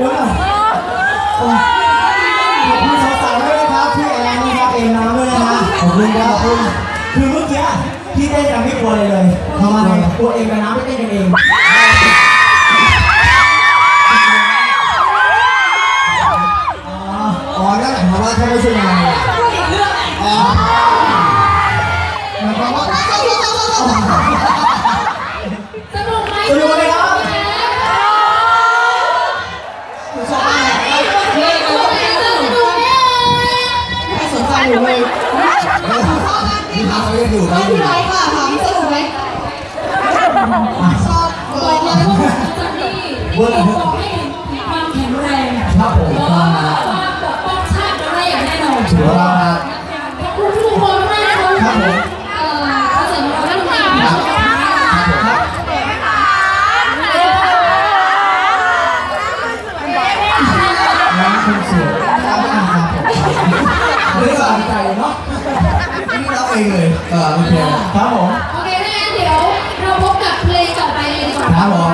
ดี๋ยวก่อนโอ้ยขอบคุณสาวๆด้วยนะครับพี่แอนนะครับเอ็นน้ำด้วยนะฮะขอบคุณครับขอบคุณคือเมื่อกี้พี่เต้นกันไม่กลัวเลยเลยทำไมกลัวเองกับน้ำไม่เต้นกันเองอ๋ออ๋อนั่นหมายความว่าถ้าไม่ใช่นายอ๋อหมายความว่า สนุกไหม สนุกไหมครับ สนุกไหมสนุกไหม ไม่สนใจอยู่เลยที่ทำเขายังอยู่ไม่เป็นไรค่ะถามสนุกไหมชอบเบบออกร์เลเนี่ยยว่าจันนี่ที่บอก ไม่สนใจเนาะนี่เราเองเลยเออโอเคครับผม โอเคถ้างั้นเดี๋ยวเราพบกับเพลงต่อไปเลยดีกว่า ครับผม